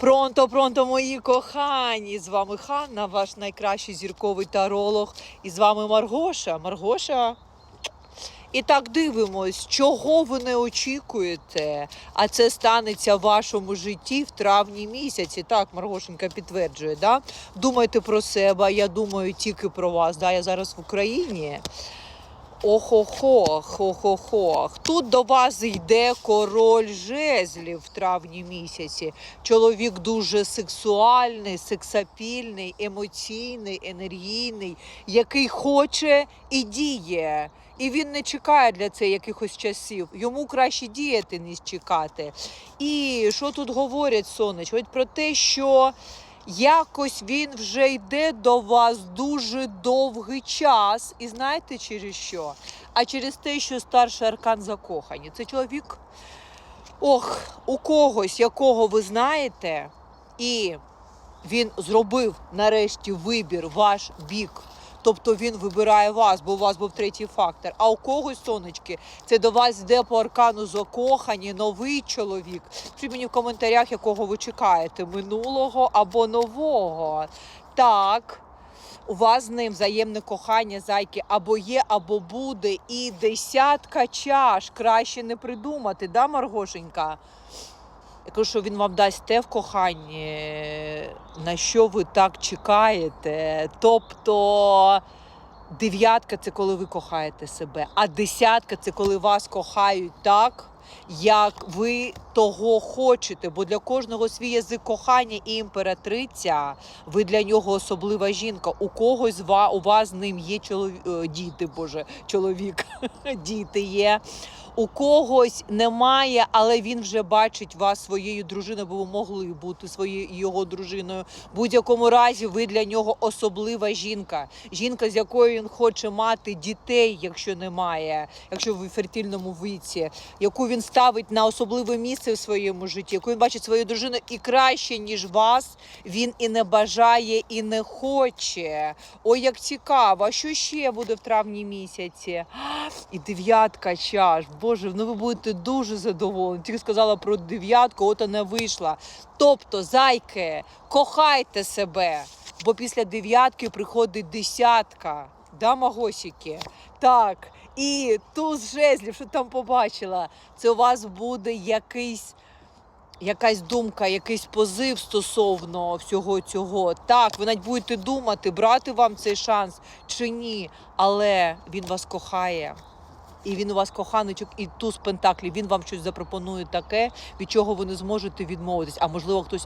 Пронто, пронто, мої кохані! З вами Ханна, ваш найкращий зірковий таролог. І з вами Маргоша. Маргоша. І так дивимось, чого ви не очікуєте, а це станеться в вашому житті в травні місяці. Так, Маргошенька підтверджує, да? Думайте про себе, я думаю тільки про вас. Да? Я зараз в Україні. Охо-хох, охо-хох. Тут до вас йде король жезлів в травні місяці. Чоловік дуже сексуальний, сексапільний, емоційний, енергійний, який хоче і діє. І він не чекає для це якихось часів. Йому краще діяти, ніж чекати. І що тут говорять сонечко? Про те, що якось він вже йде до вас дуже довгий час. І знаєте через що? А через те, що старший аркан закохані. Це чоловік, ох, у когось, якого ви знаєте, і він зробив нарешті вибір ваш бік. Тобто він вибирає вас, бо у вас був третій фактор. А у когось, сонечки, це до вас йде по аркану закохані, новий чоловік. Пишіть мені в коментарях, якого ви чекаєте, минулого або нового. Так, у вас з ним взаємне кохання, зайки, або є, або буде. І десятка чаш краще не придумати, да, Маргошенька? Я кажу, що він вам дасть те в коханні, на що ви так чекаєте. Тобто дев'ятка це коли ви кохаєте себе, а десятка це коли вас кохають так, як ви того хочете. Бо для кожного свій язик кохання і імператриця, ви для нього особлива жінка. У когось у вас з ним є чолові... діти, боже, чоловік, діти є. У когось немає, але він вже бачить вас своєю дружиною, бо ви могли бути своєю його дружиною. В будь-якому разі ви для нього особлива жінка. Жінка, з якою він хоче мати дітей, якщо немає, якщо ви в фертильному віці, яку він ставить на особливе місце в своєму житті, яку він бачить свою дружину і краще, ніж вас, він і не бажає, і не хоче. Ой, як цікаво, що ще буде в травні місяці? І дев'ятка чаш. Боже, ну ви будете дуже задоволені. Тільки сказала про дев'ятку, от вона вийшла. Тобто, зайки, кохайте себе, бо після дев'ятки приходить десятка. Да, магосики? Так. І туз жезлів, що там побачила, це у вас буде якийсь. Якась думка, якийсь позив стосовно всього цього. Так, ви навіть будете думати, брати вам цей шанс чи ні. Але він вас кохає. І він у вас коханичок, і туз пентаклів. Він вам щось запропонує таке, від чого ви не зможете відмовитись. А можливо, хтось